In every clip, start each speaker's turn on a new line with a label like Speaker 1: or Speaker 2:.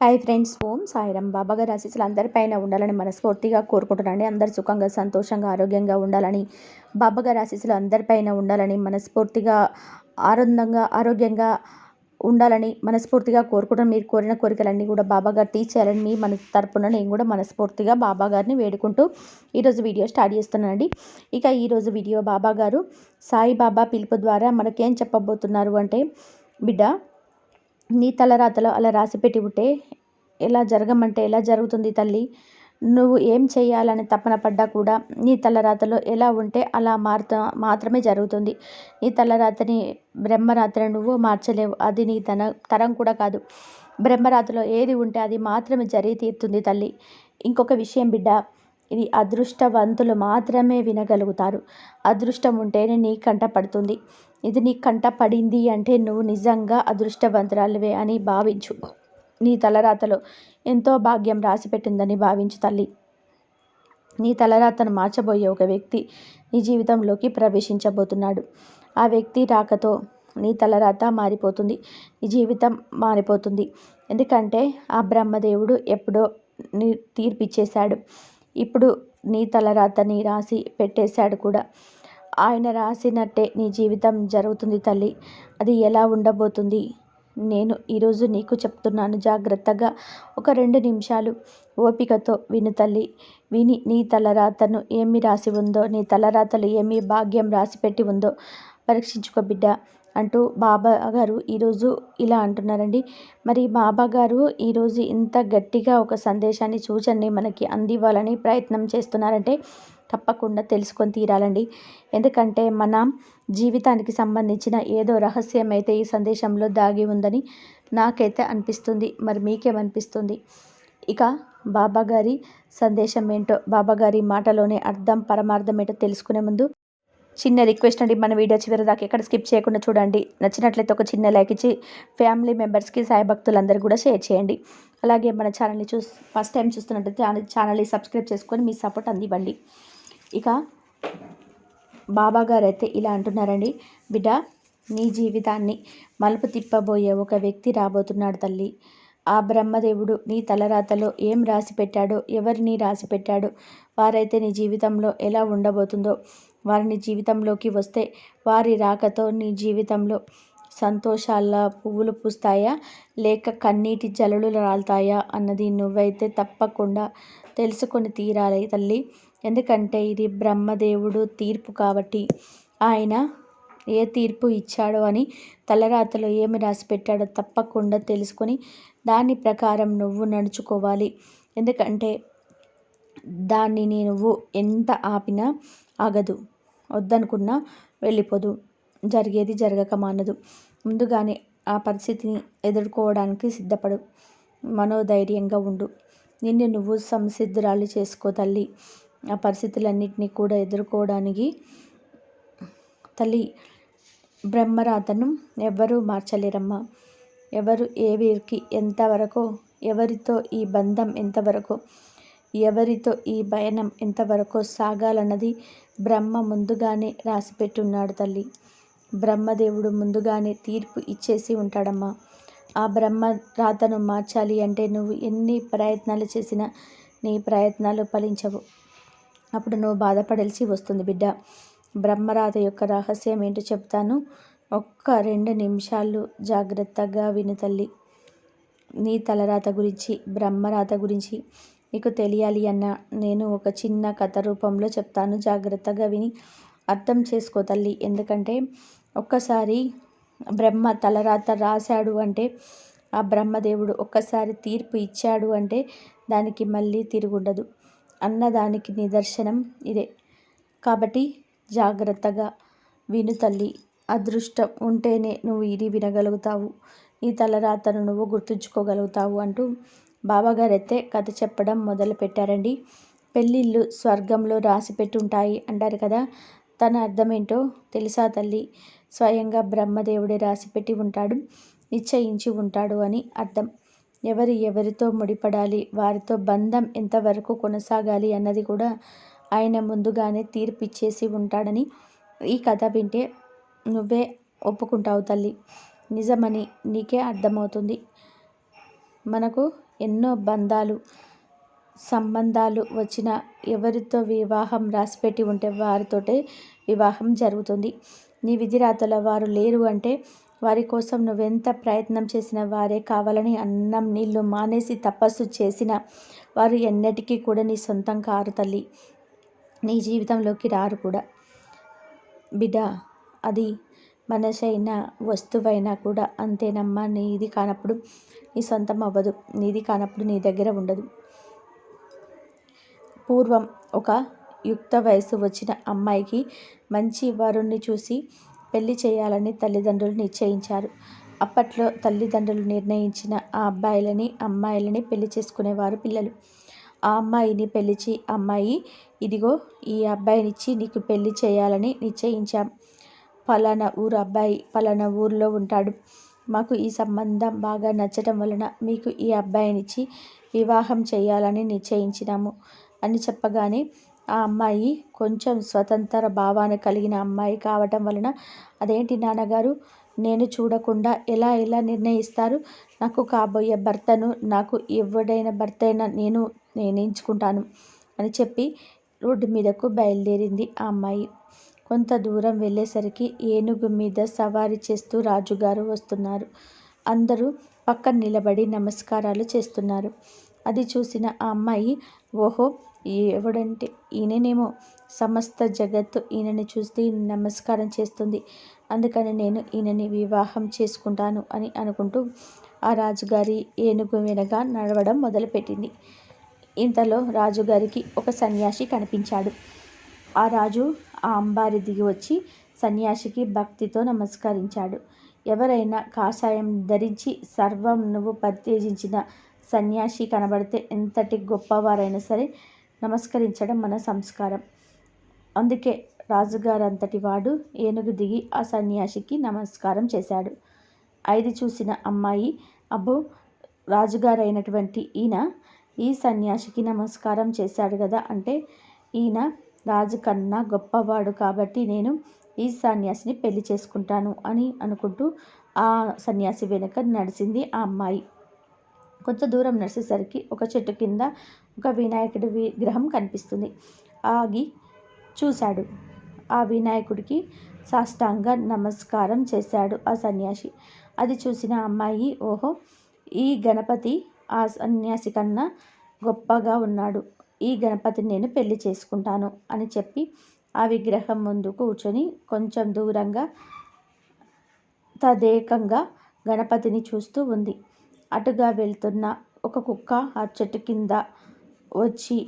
Speaker 1: Hi friends ఓం సాయిరామ్. బాబాగారి ఆశీస్సులు అందరిపైన ఉండాలని మనస్ఫూర్తిగా కోరుకుంటున్నాను అందరు సుఖంగా సంతోషంగా ఆరోగ్యంగా ఉండాలని బాబాగారి ఆశీస్సులు అందరిపైన ఉండాలని మనస్ఫూర్తిగా ఆనందంగా ఆరోగ్యంగా ఉండాలని మనస్ఫూర్తిగా కోరుకుంటాను మీరు కోరిన కోరికలన్నీ కూడా బాబాగారు తీర్చేయాలని మీ మన తరపున నేను కూడా మనస్ఫూర్తిగా బాబాగారిని వేడుకుంటూ ఈరోజు వీడియో స్టార్ట్ చేస్తున్నానండి. ఇక ఈరోజు వీడియో బాబాగారు సాయిబాబా పిలుపు ద్వారా మనకేం చెప్పబోతున్నారు అంటే బిడ్డ నీ తలరాతలో అలా రాసి పెట్టి ఉంటే ఎలా జరగమంటే ఎలా జరుగుతుంది తల్లి? నువ్వు ఏం చేయాలని తపన పడ్డా కూడా నీ తలరాతలో ఎలా ఉంటే అలా మారుత మాత్రమే జరుగుతుంది. నీ తలరాతని బ్రహ్మరాత్రి నువ్వు మార్చలేవు. అది నీ తన తరం కూడా కాదు. బ్రహ్మరాత్రిలో ఏది ఉంటే అది మాత్రమే జరిగి తీరుతుంది తల్లి. ఇంకొక విషయం బిడ్డ ఇది అదృష్టవంతులు మాత్రమే వినగలుగుతారు. అదృష్టం ఉంటేనే నీ కంట పడుతుంది. ఇది నీ కంట పడింది అంటే నువ్వు నిజంగా అదృష్టవంతురాలివే అని భావించు. నీ తలరాతలో ఎంతో భాగ్యం రాసిపెట్టిందని భావించు తల్లి. నీ తలరాతను మార్చబోయే ఒక వ్యక్తి నీ జీవితంలోకి ప్రవేశించబోతున్నాడు. ఆ వ్యక్తి రాకతో నీ తలరాత మారిపోతుంది. నీ జీవితం మారిపోతుంది. ఎందుకంటే ఆ బ్రహ్మదేవుడు ఎప్పుడో నీ తీర్పిచ్చేశాడు. ఇప్పుడు నీ తలరాతని రాసి పెట్టేశాడు కూడా. ఆయన రాసినట్టే నీ జీవితం జరుగుతుంది తల్లి. అది ఎలా ఉండబోతుంది? నేను ఈరోజు నీకు చెప్తున్నాను జాగ్రత్తగా ఒక రెండు నిమిషాలు ఓపికతో విను తల్లి. విని నీ తలరాతను ఏమి రాసి ఉందో నీ తలరాతలు ఏమి భాగ్యం రాసి పెట్టి ఉందో పరీక్షించుకో బిడ్డ అంటూ బాబా గారు ఈరోజు ఇలా అంటున్నారండి. మరి బాబా గారు ఈరోజు ఇంత గట్టిగా ఒక సందేశాన్ని సూచనని మనకి అందివ్వాలని ప్రయత్నం చేస్తున్నారంటే తప్పకుండా తెలుసుకొని తీరాలండి. ఎందుకంటే మన జీవితానికి సంబంధించిన ఏదో రహస్యం అయితే ఈ సందేశంలో దాగి ఉందని నాకైతే అనిపిస్తుంది. మరి మీకేమనిపిస్తుంది? ఇక బాబాగారి సందేశం ఏంటో బాబాగారి మాటలోనే అర్థం పరమార్థం ఏంటో తెలుసుకునే ముందు చిన్న రిక్వెస్ట్ అండి. మన వీడియో చివరి దాకా ఎక్కడ స్కిప్ చేయకుండా చూడండి. నచ్చినట్లయితే ఒక చిన్న లైక్ ఇచ్చి ఫ్యామిలీ మెంబర్స్కి సాయి భక్తులందరూ కూడా షేర్ చేయండి. అలాగే మన ఛానల్ని చూ ఫస్ట్ టైం చూస్తున్నట్లయితే ఛానల్ని సబ్స్క్రైబ్ చేసుకొని మీ సపోర్ట్ అందివ్వండి. ఇక బాబా గారు అయితే ఇలా అంటున్నారండి బిడ్డ నీ జీవితాన్ని మలుపు తిప్పబోయే ఒక వ్యక్తి రాబోతున్నాడు తల్లి. ఆ బ్రహ్మదేవుడు నీ తలరాతలో ఏం రాసి పెట్టాడో ఎవరిని రాసి పెట్టాడో వారైతే నీ జీవితంలో ఎలా ఉండబోతుందో వారిని జీవితంలోకి వస్తే వారి రాకతో నీ జీవితంలో సంతోషాల పువ్వులు పూస్తాయా లేక కన్నీటి జలలు రాలుతాయా అన్నది నువ్వైతే తప్పకుండా తెలుసుకొని తీరాలి తల్లి. ఎందుకంటే ఇది బ్రహ్మదేవుడు తీర్పు కాబట్టి ఆయన ఏ తీర్పు ఇచ్చాడో అని తలరాతలో ఏమి రాసి పెట్టాడో తప్పకుండా తెలుసుకొని దాని ప్రకారం నువ్వు నడుచుకోవాలి. ఎందుకంటే దాన్ని నువ్వు ఎంత ఆపినా ఆగదు. వద్దనుకున్నా వెళ్ళిపోదు. జరిగేది జరగక మానదు. ముందుగానే ఆ పరిస్థితిని ఎదుర్కోవడానికి సిద్ధపడు. మనోధైర్యంగా ఉండు. నిన్ను నువ్వు సంసిద్ధురాలు చేసుకో తల్లి. ఆ పరిస్థితులన్నింటినీ కూడా ఎదుర్కోవడానికి తల్లి బ్రహ్మరాతను ఎవ్వరూ మార్చలేరమ్మా. ఎవరు ఏ వీరికి ఎంతవరకు ఎవరితో ఈ బంధం ఎంతవరకు ఎవరితో ఈ భయనం ఎంతవరకు సాగాలన్నది బ్రహ్మ ముందుగానే రాసిపెట్టున్నాడు తల్లి. బ్రహ్మదేవుడు ముందుగానే తీర్పు ఇచ్చేసి ఉంటాడమ్మా. ఆ బ్రహ్మ రాతను మార్చాలి అంటే నువ్వు ఎన్ని ప్రయత్నాలు చేసినా నీ ప్రయత్నాలు ఫలించవు. అప్పుడు నువ్వు బాధపడాల్సి వస్తుంది బిడ్డ. బ్రహ్మరాత యొక్క రహస్యం ఏంటో చెప్తాను. ఒక్క రెండు నిమిషాలు జాగ్రత్తగా విను తల్లి. నీ తలరాత గురించి బ్రహ్మరాత గురించి నీకు తెలియాలి అన్న నేను ఒక చిన్న కథ రూపంలో చెప్తాను. జాగ్రత్తగా విని అర్థం చేసుకో తల్లి. ఎందుకంటే ఒక్కసారి బ్రహ్మ తలరాత రాశాడు అంటే ఆ బ్రహ్మదేవుడు ఒక్కసారి తీర్పు ఇచ్చాడు అంటే దానికి మళ్ళీ తిరుగుండదు. అన్నదానికి నిదర్శనం ఇదే. కాబట్టి జాగ్రత్తగా విను తల్లి అదృష్టం ఉంటేనే నువ్వు ఇది వినగలుగుతావు. నీ తలరాతను నువ్వు గుర్తుంచుకోగలుగుతావు అంటూ బాబాగారైతే కథ చెప్పడం మొదలు పెట్టారండి పెళ్ళిళ్ళు స్వర్గంలో రాసి పెట్టుంటాయి అంటారు కదా తన అర్థమేంటో తెలుసా తల్లి? స్వయంగా బ్రహ్మదేవుడే రాసిపెట్టి ఉంటాడు నిశ్చయించి ఉంటాడు అని అర్థం. ఎవరు ఎవరితో ముడిపడాలి వారితో బంధం ఎంతవరకు కొనసాగాలి అన్నది కూడా ఆయన ముందుగానే తీర్పిచ్చేసి ఉంటాడని ఈ కథ వింటే నువ్వే ఒప్పుకుంటావు తల్లి. నిజమని నీకే అర్థమవుతుంది. మనకు ఎన్నో బంధాలు సంబంధాలు వచ్చిన ఎవరితో వివాహం రాసిపెట్టి ఉంటే వారితోటే వివాహం జరుగుతుంది. నీ విధిరాతల వారు లేరు అంటే వారి కోసం నువ్వెంత ప్రయత్నం చేసిన వారే కావాలని అన్నం నీళ్ళు మానేసి తపస్సు చేసిన వారు ఎన్నటికీ కూడా నీ సొంతం కారు తల్లి. నీ జీవితంలోకి రారు కూడా. బిడ్డ అది మనసైనా వస్తువైనా కూడా అంతేనమ్మా. నీది కానప్పుడు నీ సొంతం అవ్వదు. నీది కానప్పుడు నీ దగ్గర ఉండదు. పూర్వం ఒక యుక్త వయసు వచ్చిన అమ్మాయికి మంచి వరుణ్ణి చూసి పెళ్ళి చేయాలని తల్లిదండ్రులు నిశ్చయించారు. అప్పట్లో తల్లిదండ్రులు నిర్ణయించిన ఆ అబ్బాయిలని అమ్మాయిలని పెళ్ళి చేసుకునేవారు పిల్లలు. ఆ అమ్మాయిని పెళ్ళిచి అమ్మాయి ఇదిగో ఈ అబ్బాయినిచ్చి నీకు పెళ్ళి చేయాలని నిశ్చయించాం. పలానా ఊరు అబ్బాయి పలానా ఊరిలో ఉంటాడు. మాకు ఈ సంబంధం బాగా నచ్చటం వలన మీకు ఈ అబ్బాయినిచ్చి వివాహం చేయాలని నిశ్చయించినాము అని చెప్పగానే ఆ అమ్మాయి కొంచెం స్వతంత్ర భావాన కలిగిన అమ్మాయి కావటం వలన అదేంటి నాన్నగారు? నేను చూడకుండా ఎలా ఎలా నిర్ణయిస్తారు? నాకు కాబోయే భర్తను నాకు ఎవడైన భర్త నేను నిర్ణయించుకుంటాను అని చెప్పి రోడ్డు మీదకు బయలుదేరింది ఆ అమ్మాయి. కొంత దూరం వెళ్ళేసరికి ఏనుగు మీద సవారీ చేస్తూ రాజుగారు వస్తున్నారు. అందరూ పక్కన నిలబడి నమస్కారాలు చేస్తున్నారు. అది చూసిన ఆ అమ్మాయి ఓహో ఎవడంటే ఈయననేమో సమస్త జగత్తు ఈయనని చూస్తే నమస్కారం చేస్తుంది. అందుకని నేను ఈయనని వివాహం చేసుకుంటాను అని అనుకుంటూ ఆ రాజుగారి ఏనుగు వెనగా నడవడం మొదలుపెట్టింది. ఇంతలో రాజుగారికి ఒక సన్యాసి కనిపించాడు. ఆ రాజు ఆ అంబారి దిగి వచ్చి సన్యాసికి భక్తితో నమస్కరించాడు. ఎవరైనా కాషాయం ధరించి సర్వం నువ్వు పరిత్యజించిన సన్యాసి కనబడితే ఎంతటి గొప్పవారైనా సరే నమస్కరించడం మన సంస్కారం. అందుకే రాజుగారంతటి వాడు ఏనుగు దిగి ఆ సన్యాసికి నమస్కారం చేశాడు. ఐదు చూసిన అమ్మాయి అబ్బో రాజుగారైనటువంటి ఈయన ఈ సన్యాసికి నమస్కారం చేశాడు కదా అంటే ఈయన రాజు కన్నా గొప్పవాడు కాబట్టి నేను ఈ సన్యాసిని పెళ్ళి చేసుకుంటాను అని అనుకుంటూ ఆ సన్యాసి వెనుక నడిచింది ఆ అమ్మాయి. కొంత దూరం నడిచేసరికి ఒక చెట్టు కింద ఒక వినాయకుడి విగ్రహం కనిపిస్తుంది. ఆగి చూశాడు. ఆ వినాయకుడికి సాష్టాంగ నమస్కారం చేశాడు ఆ సన్యాసి. అది చూసిన అమ్మాయి ఓహో ఈ గణపతి ఆ సన్యాసి కన్నా గొప్పగా ఉన్నాడు. ఈ గణపతిని నేను పెళ్ళి చేసుకుంటాను అని చెప్పి ఆ విగ్రహం ముందు కూర్చొని కొంచెం దూరంగా తదేకంగా గణపతిని చూస్తూ ఉంది. అటుగా వెళ్తున్న ఒక కుక్క ఆ చెట్టు కింద వచ్చి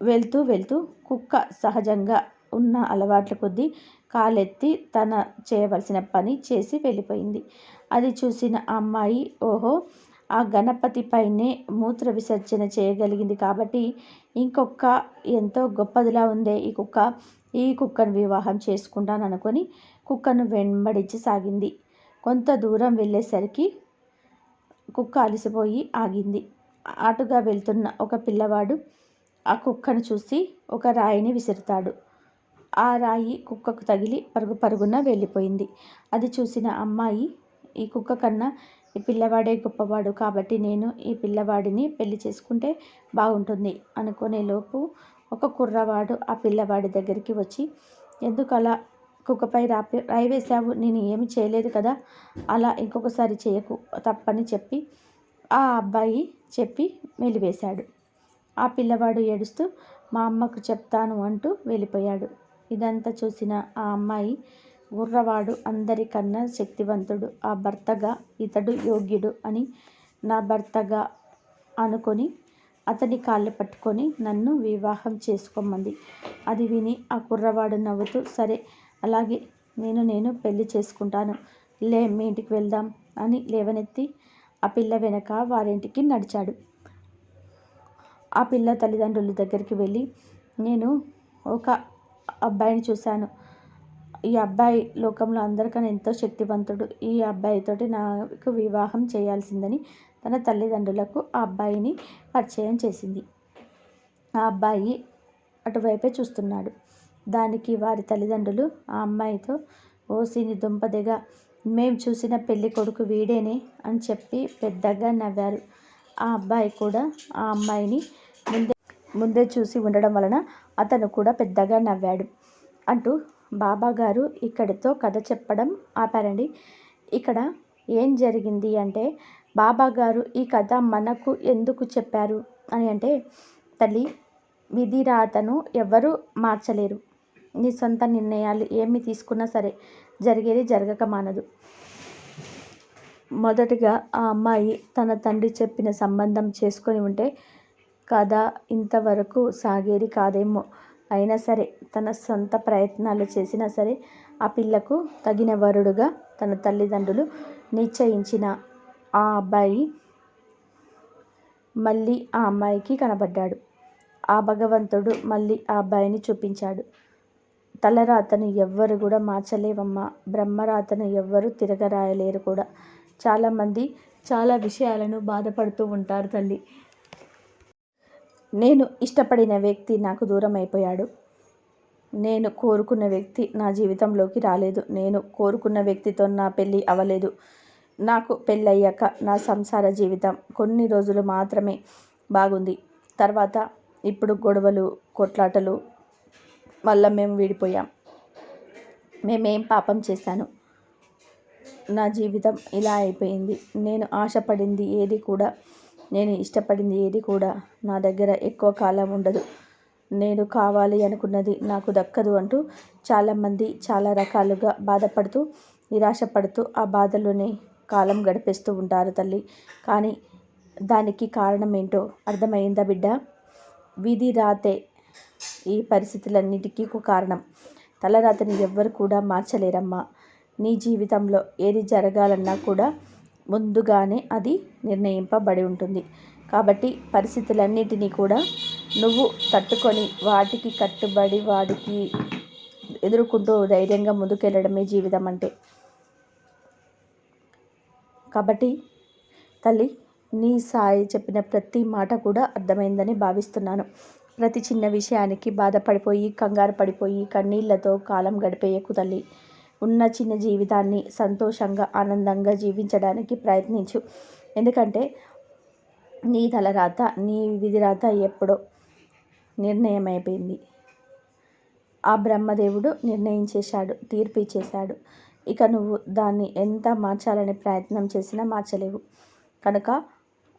Speaker 1: వెళ్తూ వెళ్తూ కుక్క సహజంగా ఉన్న అలవాట్ల కొద్దీ కాలెత్తి తన చేయవలసిన పని చేసి వెళ్ళిపోయింది. అది చూసిన అమ్మాయి ఓహో ఆ గణపతి పైనే మూత్ర విసర్జన చేయగలిగింది కాబట్టి ఇంకొక ఎంతో గొప్పదిలా ఉందే ఈ కుక్క. ఈ కుక్కను వివాహం చేసుకుంటాను అనుకొని కుక్కను వెంబడించి సాగింది కొంత దూరం వెళ్ళేసరికి కుక్క అలసిపోయి ఆగింది. అటుగా వెళ్తున్న ఒక పిల్లవాడు ఆ కుక్కను చూసి ఒక రాయిని విసురుతాడు. ఆ రాయి కుక్కకు తగిలి పరుగు పరుగున వెళ్ళిపోయింది. అది చూసిన అమ్మాయి ఈ కుక్క కన్నా ఈ పిల్లవాడే గొప్పవాడు కాబట్టి నేను ఈ పిల్లవాడిని పెళ్ళి చేసుకుంటే బాగుంటుంది అనుకునేలోపు ఒక కుర్రవాడు ఆ పిల్లవాడి దగ్గరికి వచ్చి ఎందుకలా కుక్కపై రాపి రాయి వేసావు నేను ఏమి చేయలేదు కదా? అలా ఇంకొకసారి చేయకు. తప్పని చెప్పి ఆ అబ్బాయి చెప్పి వెలివేశాడు ఆ పిల్లవాడు ఏడుస్తూ మా అమ్మకు చెప్తాను అంటూ వెళ్ళిపోయాడు. ఇదంతా చూసిన ఆ అమ్మాయి గుర్రవాడు అందరికన్నా శక్తివంతుడు. ఆ భర్తగా ఇతడు యోగ్యుడు అని నా భర్తగా అనుకొని అతని కాళ్ళు పట్టుకొని నన్ను వివాహం చేసుకోమంది. అది విని ఆ కుర్రవాడు నవ్వుతూ సరే అలాగే నేను నేను పెళ్ళి చేసుకుంటాను. లే మీ ఇంటికి వెళ్దాం అని లేవనెత్తి ఆ పిల్ల వెనక వారింటికి నడిచాడు. ఆ పిల్ల తల్లిదండ్రుల దగ్గరికి వెళ్ళి నేను ఒక అబ్బాయిని చూశాను. ఈ అబ్బాయి లోకంలో అందరికన్నా ఎంతో శక్తివంతుడు. ఈ అబ్బాయితోటి నాకు వివాహం చేయాల్సిందని తన తల్లిదండ్రులకు ఆ అబ్బాయిని పరిచయం చేసింది. ఆ అబ్బాయి అటువైపే చూస్తున్నాడు. దానికి వారి తల్లిదండ్రులు ఆ అమ్మాయితో ఓసిని దుంపదిగా మేము చూసిన పెళ్ళి కొడుకు వీడేనే అని చెప్పి పెద్దగా నవ్వారు. ఆ అబ్బాయి కూడా ఆ అమ్మాయిని ముందే ముందే చూసి ఉండడం వలన అతను కూడా పెద్దగా నవ్వాడు అంటూ బాబాగారు ఇక్కడితో కథ చెప్పడం ఆపారండి. ఇక్కడ ఏం జరిగింది అంటే బాబాగారు ఈ కథ మనకు ఎందుకు చెప్పారు అని అంటే తల్లి విధిరాతను ఎవరు మార్చలేరు. నీ సొంత నిర్ణయాలు ఏమి తీసుకున్నా సరే జరిగేది జరగక మానదు. మొదటిగా ఆ అమ్మాయి తన తండ్రి చెప్పిన సంబంధం చేసుకొని ఉంటే కథ ఇంతవరకు సాగేది కాదేమో. అయినా సరే తన సొంత ప్రయత్నాలు చేసినా సరే ఆ పిల్లకు తగిన వరుడుగా తన తల్లిదండ్రులు నిశ్చయించిన ఆ అబ్బాయి మళ్ళీ ఆ అమ్మాయికి కనబడ్డాడు. ఆ భగవంతుడు మళ్ళీ ఆ అబ్బాయిని చూపించాడు. తలరాతను ఎవ్వరు కూడా మార్చలేవమ్మా. బ్రహ్మరాతను ఎవ్వరు తిరగరాయలేరు కూడా. చాలామంది చాలా విషయాలను బాధపడుతూ ఉంటారు తల్లి. నేను ఇష్టపడిన వ్యక్తి నాకు దూరం అయిపోయాడు. నేను కోరుకున్న వ్యక్తి నా జీవితంలోకి రాలేదు. నేను కోరుకున్న వ్యక్తితో నా పెళ్ళి అవ్వలేదు. నాకు పెళ్ళయ్యాక నా సంసార జీవితం కొన్ని రోజులు మాత్రమే బాగుంది. తర్వాత ఇప్పుడు గొడవలు కొట్లాటలు మళ్ళీ మేము విడిపోయాం. మేమేం పాపం చేశాను? నా జీవితం ఇలా అయిపోయింది. నేను ఆశపడింది ఏది కూడా నేను ఇష్టపడింది ఏది కూడా నా దగ్గర ఎక్కువ కాలం ఉండదు. నేను కావాలి అనుకున్నది నాకు దక్కదు అంటూ చాలామంది చాలా రకాలుగా బాధపడుతూ నిరాశపడుతూ ఆ బాధలోనే కాలం గడిపేస్తూ ఉంటారు తల్లి. కానీ దానికి కారణం ఏంటో అర్థమైందా బిడ్డ? విధి రాతే ఈ పరిస్థితులన్నిటికీ కారణం. తలరాతని ఎవ్వరు కూడా మార్చలేరమ్మా. నీ జీవితంలో ఏది జరగాలన్నా కూడా ముందుగానే అది నిర్ణయింపబడి ఉంటుంది. కాబట్టి పరిస్థితులన్నిటినీ కూడా నువ్వు తట్టుకొని వాటికి కట్టుబడి వాటికి ఎదుర్కొంటూ ధైర్యంగా ముందుకెళ్ళడమే జీవితం అంటే. కాబట్టి తల్లి నీ సాయి చెప్పిన ప్రతి మాట కూడా అర్థమైందని భావిస్తున్నాను. ప్రతి చిన్న విషయానికి బాధపడిపోయి కంగారు పడిపోయి కన్నీళ్ళతో కాలం గడిపేయకు తల్లి. ఉన్న చిన్న జీవితాన్ని సంతోషంగా ఆనందంగా జీవించడానికి ప్రయత్నించు. ఎందుకంటే నీ తలరాత నీ విధి రాత ఎప్పుడో నిర్ణయం అయిపోయింది ఆ బ్రహ్మదేవుడు నిర్ణయించేశాడు తీర్పు ఇచ్చేశాడు ఇక నువ్వు దాన్ని ఎంత మార్చాలని ప్రయత్నం చేసినా మార్చలేవు. కనుక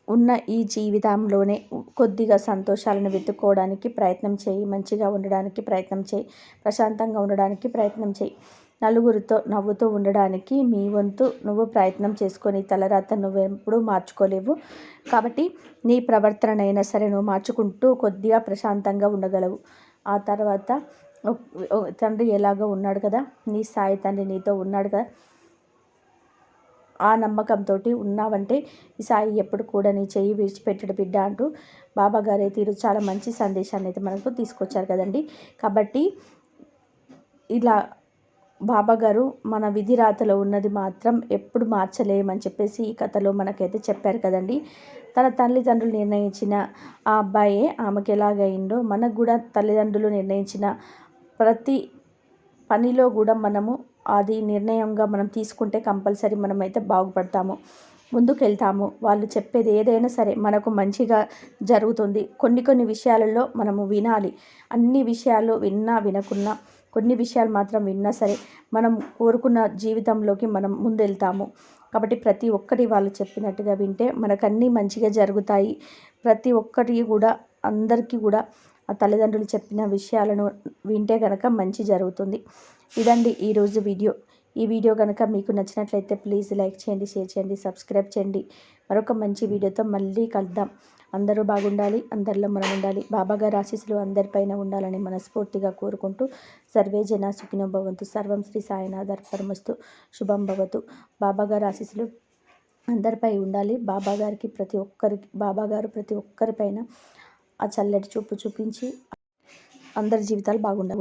Speaker 1: ఉన్న ఈ జీవితంలోనే కొద్దిగా సంతోషాలను వెతుక్కోవడానికి ప్రయత్నం చేయి. మంచిగా ఉండడానికి ప్రయత్నం చేయి. ప్రశాంతంగా ఉండడానికి ప్రయత్నం చేయి. నలుగురితో నవ్వుతూ ఉండడానికి మీ వంతు నువ్వు ప్రయత్నం చేసుకొని తలరాత నువ్వు ఎప్పుడూ మార్చుకోలేవు. కాబట్టి నీ ప్రవర్తన అయినా సరే నువ్వు మార్చుకుంటూ కొద్దిగా ప్రశాంతంగా ఉండగలవు. ఆ తర్వాత తండ్రి ఎలాగో ఉన్నాడు కదా? నీ సాయి తండ్రి నీతో ఉన్నాడు కదా? ఆ నమ్మకంతో ఉన్నావంటే ఈ సాయి ఎప్పుడు కూడా నీ చెయ్యి విడిచిపెట్టడు బిడ్డ అంటూ బాబా గారు అయితే ఈరోజు చాలా మంచి సందేశాన్ని అయితే మనకు తీసుకొచ్చారు కదండి. కాబట్టి ఇలా బాబా గారు మన విధి రాతలో ఉన్నది మాత్రం ఎప్పుడు మార్చలేమని చెప్పేసి ఈ కథలో మనకైతే చెప్పారు కదండి. తన తల్లిదండ్రులు నిర్ణయించిన ఆ అబ్బాయే ఆమెకి ఎలాగైందో మనకు కూడా తల్లిదండ్రులు నిర్ణయించిన ప్రతి పనిలో కూడా మనము అది నిర్ణయంగా మనం తీసుకుంటే కంపల్సరీ మనమైతే బాగుపడతాము. ముందుకు వెళ్తాము వాళ్ళు చెప్పేది ఏదైనా సరే మనకు మంచిగా జరుగుతుంది. కొన్ని కొన్ని విషయాలలో మనము వినాలి. అన్ని విషయాలు విన్నా వినకున్నా కొన్ని విషయాలు మాత్రం విన్నా సరే మనం కోరుకున్న జీవితంలోకి మనం ముందెళ్తాము. కాబట్టి ప్రతి ఒక్కటి వాళ్ళు చెప్పినట్టుగా వింటే మనకు అన్నీ మంచిగా జరుగుతాయి. ప్రతి ఒక్కటి కూడా అందరికీ కూడా ఆ తల్లిదండ్రులు చెప్పిన విషయాలను వింటే కనుక మంచి జరుగుతుంది. ఇదండి ఈరోజు వీడియో. ఈ వీడియో కనుక మీకు నచ్చినట్లయితే ప్లీజ్ లైక్ చేయండి షేర్ చేయండి సబ్స్క్రైబ్ చేయండి. మరొక మంచి వీడియోతో మళ్ళీ కలుద్దాం. అందరూ బాగుండాలి అందరిలో మనం ఉండాలి బాబాగారి ఆశీస్సులు అందరిపైన ఉండాలని మనస్ఫూర్తిగా కోరుకుంటూ సర్వే జన సుఖినో భవంతు. సర్వం శ్రీ సాయినాథర్ పరమస్తు శుభం భవతు. బాబాగారి ఆశీస్సులు అందరిపై ఉండాలి. బాబాగారికి ప్రతి ఒక్కరికి బాబాగారు ప్రతి ఒక్కరిపైన ఆ చల్లటి చూపు చూపించి అందరి జీవితాలు బాగుండాలి.